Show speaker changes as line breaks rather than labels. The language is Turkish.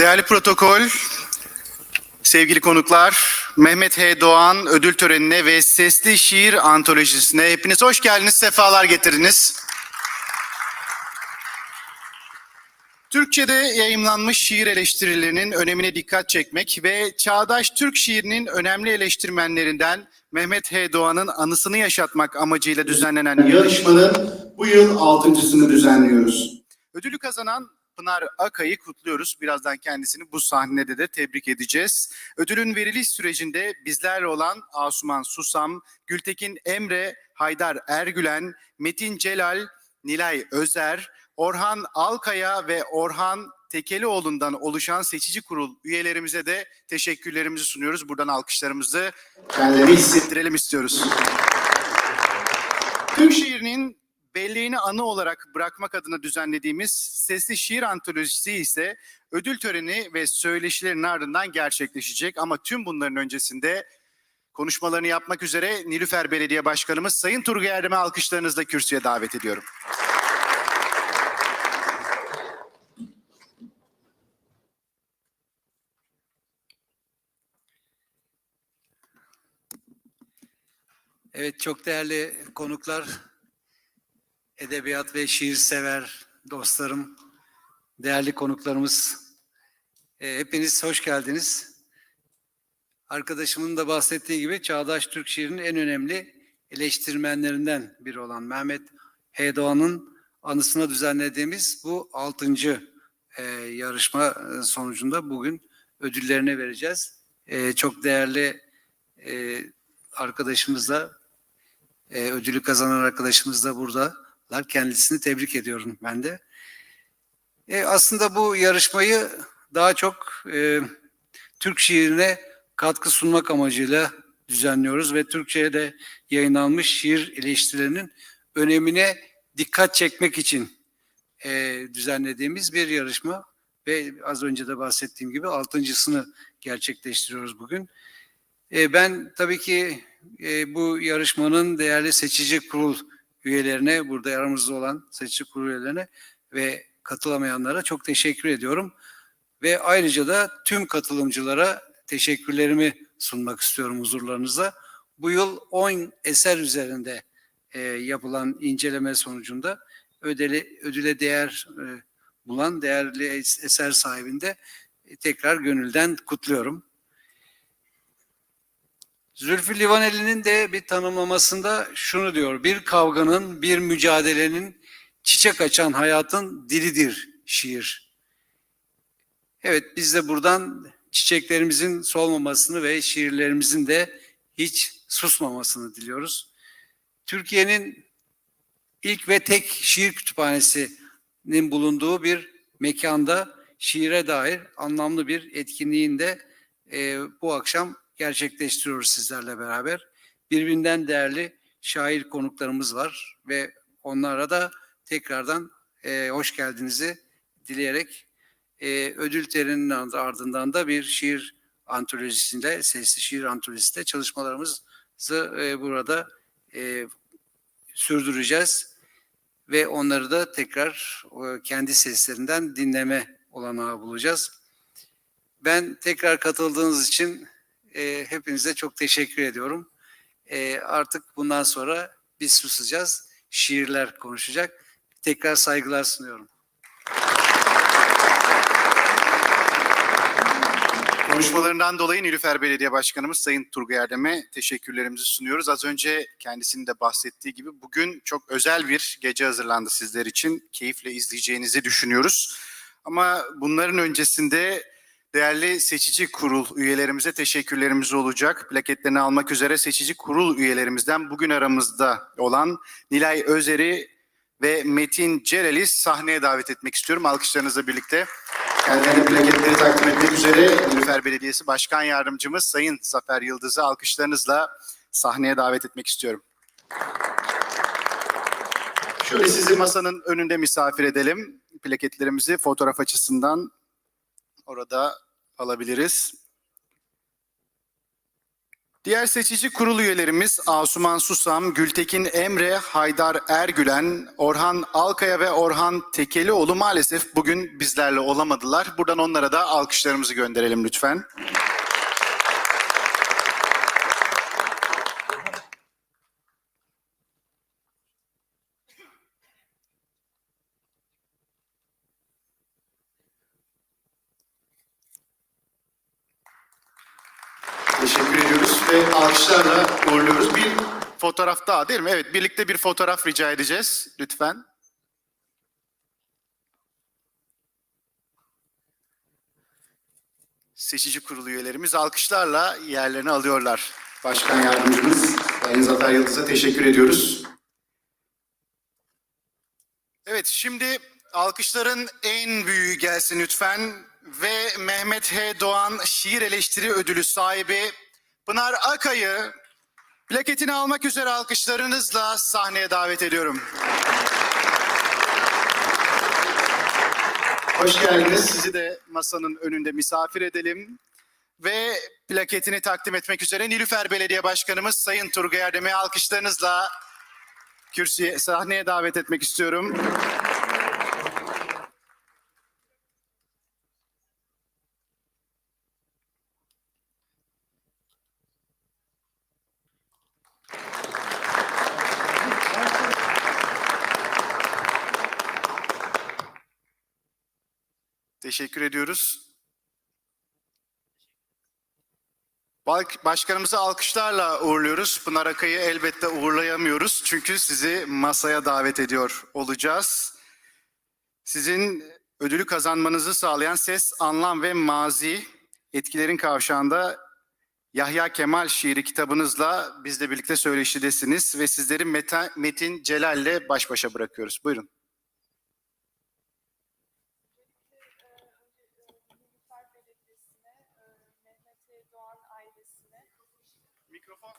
Değerli protokol, sevgili konuklar, Mehmet H. Doğan ödül törenine ve Sesli Şiir Antolojisi'ne hepiniz hoş geldiniz, sefalar getirdiniz. Türkçe'de yayımlanmış şiir eleştirilerinin önemine dikkat çekmek ve çağdaş Türk şiirinin önemli eleştirmenlerinden Mehmet H. Doğan'ın anısını yaşatmak amacıyla düzenlenen yarışmanın bu yıl altıncısını düzenliyoruz. Ödülü kazanan Pınar Akay'ı kutluyoruz. Birazdan kendisini bu sahnede de tebrik edeceğiz. Ödülün veriliş sürecinde bizlerle olan Asuman Susam, Gültekin Emre, Haydar Ergülen, Metin Celal, Nilay Özer, Orhan Alkaya ve Orhan Tekelioğlu'ndan oluşan seçici kurul üyelerimize de teşekkürlerimizi sunuyoruz. Buradan alkışlarımızı kendilerine hissettirelim istiyoruz. Şiirinin belleğini anı olarak bırakmak adına düzenlediğimiz Sesli Şiir Antolojisi ise ödül töreni ve söyleşilerin ardından gerçekleşecek. Ama tüm bunların öncesinde konuşmalarını yapmak üzere Nilüfer Belediye Başkanımız Sayın Turgay Erdem'i alkışlarınızla kürsüye davet ediyorum.
Evet çok değerli konuklar, edebiyat ve şiir sever dostlarım, değerli konuklarımız. e, Hepiniz hoş geldiniz. Arkadaşımın da bahsettiği gibi çağdaş Türk şiirinin en önemli eleştirmenlerinden biri olan Mehmet H. Doğan'ın anısına düzenlediğimiz bu altıncı e, yarışma e, sonucunda bugün ödüllerini vereceğiz. Çok değerli e, arkadaşımızla e, ödülü kazanan arkadaşımız da buradalar. Kendisini tebrik ediyorum ben de. E, aslında bu yarışmayı daha çok e, Türk şiirine katkı sunmak amacıyla düzenliyoruz ve Türkçe'ye de yayınlanmış şiir eleştirilerinin önemine dikkat çekmek için e, düzenlediğimiz bir yarışma ve az önce de bahsettiğim gibi altıncısını gerçekleştiriyoruz bugün. E, ben tabii ki e, bu yarışmanın değerli seçici kurul üyelerine, burada aramızda olan seçici kurul üyelerine ve katılamayanlara çok teşekkür ediyorum. Ve ayrıca da tüm katılımcılara teşekkürlerimi sunmak istiyorum huzurlarınıza. Bu yıl 10 eser üzerinde e, yapılan inceleme sonucunda ödeli, ödüle değer e, bulan değerli es- eser sahibinde e, tekrar gönülden kutluyorum. Zülfü Livaneli'nin de bir tanımlamasında şunu diyor. Bir kavganın, bir mücadelenin, çiçek açan hayatın dilidir şiir. Evet biz de buradan çiçeklerimizin solmamasını ve şiirlerimizin de hiç susmamasını diliyoruz. Türkiye'nin ilk ve tek şiir kütüphanesinin bulunduğu bir mekanda şiire dair anlamlı bir etkinliğin de e, bu akşam gerçekleştiriyoruz sizlerle beraber. Birbirinden değerli şair konuklarımız var ve onlara da tekrardan e, hoş geldinizi dileyerek e, ödül töreninin ardından da bir şiir antolojisinde, sesli şiir antolojisinde çalışmalarımızı e, burada e, sürdüreceğiz ve onları da tekrar e, kendi seslerinden dinleme olanağı bulacağız. Ben tekrar katıldığınız için e, hepinize çok teşekkür ediyorum. E, artık bundan sonra biz susacağız, şiirler konuşacak. Tekrar saygılar sunuyorum.
Konuşmalarından dolayı Nilüfer Belediye Başkanımız Sayın Turgay Erdem'e teşekkürlerimizi sunuyoruz. Az önce kendisinin de bahsettiği gibi bugün çok özel bir gece hazırlandı sizler için. Keyifle izleyeceğinizi düşünüyoruz. Ama bunların öncesinde değerli seçici kurul üyelerimize teşekkürlerimiz olacak. Plaketlerini almak üzere seçici kurul üyelerimizden bugün aramızda olan Nilay Özer'i ve Metin Celal'i sahneye davet etmek istiyorum. Alkışlarınızla birlikte. Kendilerine plaketleri takdim etmek üzere Nilüfer Belediyesi Başkan Yardımcımız Sayın Zafer Yıldız'ı alkışlarınızla sahneye davet etmek istiyorum. Şöyle sizi masanın önünde misafir edelim. Plaketlerimizi fotoğraf açısından orada alabiliriz. Diğer seçici kurul üyelerimiz Asuman Susam, Gültekin Emre, Haydar Ergülen, Orhan Alkaya ve Orhan Tekelioğlu maalesef bugün bizlerle olamadılar. Buradan onlara da alkışlarımızı gönderelim lütfen. Teşekkür ediyoruz ve alkışlarla uğurluyoruz. Bir fotoğraf daha değil mi? Evet, birlikte bir fotoğraf rica edeceğiz lütfen. Seçici kurulu üyelerimiz alkışlarla yerlerini alıyorlar. Başkan yardımcımız Sayın Zafer Yıldız'a teşekkür ediyoruz. Evet, şimdi alkışların en büyüğü gelsin lütfen. Ve Mehmet H. Doğan Şiir Eleştiri Ödülü sahibi Pınar Akay'ı plaketini almak üzere alkışlarınızla sahneye davet ediyorum. Hoş geldiniz. Sizi de masanın önünde misafir edelim. Ve plaketini takdim etmek üzere Nilüfer Belediye Başkanımız Sayın Turgay Erdem'i alkışlarınızla kürsüye, sahneye davet etmek istiyorum. Teşekkür ediyoruz. Başkanımızı alkışlarla uğurluyoruz. Pınar Akay'ı elbette uğurlayamıyoruz. Çünkü sizi masaya davet ediyor olacağız. Sizin ödülü kazanmanızı sağlayan Ses, Anlam ve Mazi etkilerin kavşağında Yahya Kemal şiiri kitabınızla bizle birlikte söyleşidesiniz ve sizleri Metin Celal'le baş başa bırakıyoruz. Buyurun. Microfone,